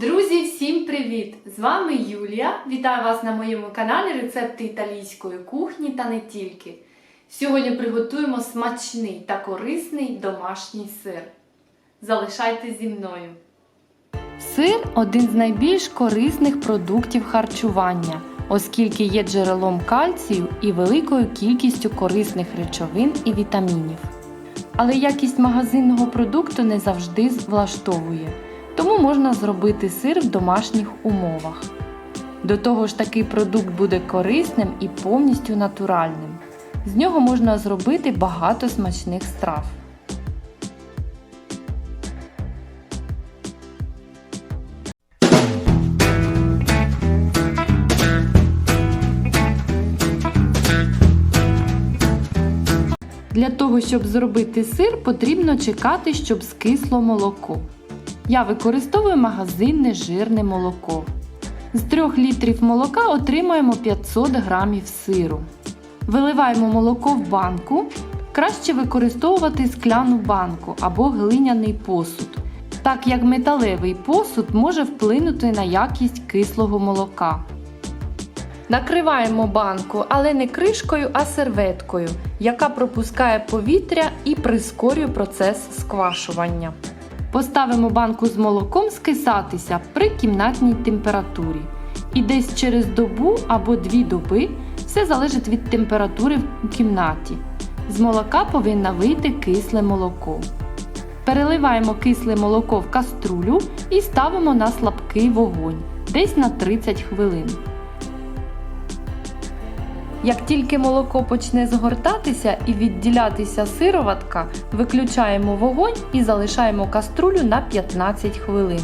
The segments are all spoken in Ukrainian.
Друзі, всім привіт! З вами Юлія. Вітаю вас на моєму каналі Рецепти італійської кухні та не тільки. Сьогодні приготуємо смачний та корисний домашній сир. Залишайтесь зі мною. Сир один з найбільш корисних продуктів харчування, оскільки є джерелом кальцію і великою кількістю корисних речовин і вітамінів. Але якість магазинного продукту не завжди влаштовує, тому можна зробити сир в домашніх умовах. До того ж, такий продукт буде корисним і повністю натуральним. З нього можна зробити багато смачних страв. Для того, щоб зробити сир, потрібно чекати, щоб скисло молоко. Я використовую магазинне жирне молоко. З 3 літрів молока отримаємо 500 грамів сиру. Виливаємо молоко в банку. Краще використовувати скляну банку або глиняний посуд, так як металевий посуд може вплинути на якість кислого молока. Накриваємо банку, але не кришкою, а серветкою, яка пропускає повітря і прискорює процес сквашування. Поставимо банку з молоком скисатися при кімнатній температурі. І десь через добу або дві доби все залежить від температури в кімнаті. З молока повинна вийти кисле молоко. Переливаємо кисле молоко в каструлю і ставимо на слабкий вогонь десь на 30 хвилин. Як тільки молоко почне згортатися і відділятися сироватка, виключаємо вогонь і залишаємо каструлю на 15 хвилин.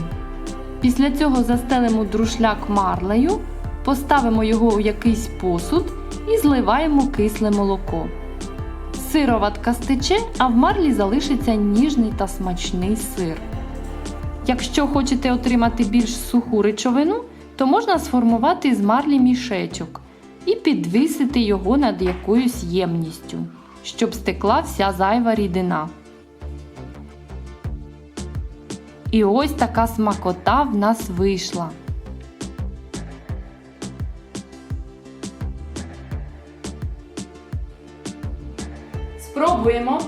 Після цього застелимо друшляк марлею, поставимо його у якийсь посуд і зливаємо кисле молоко. Сироватка стече, а в марлі залишиться ніжний та смачний сир. Якщо хочете отримати більш суху речовину, то можна сформувати з марлі мішечок і підвисити його над якоюсь ємністю, щоб стекла вся зайва рідина. І ось така смакота в нас вийшла. Спробуємо.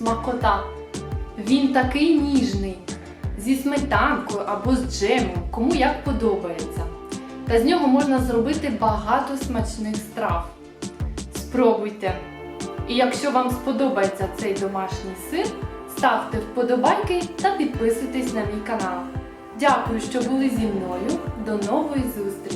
Смакота. Він такий ніжний, зі сметанкою або з джемом, кому як подобається. Та з нього можна зробити багато смачних страв. Спробуйте! І якщо вам сподобається цей домашній сир, ставте вподобайки та підписуйтесь на мій канал. Дякую, що були зі мною. До нової зустрічі!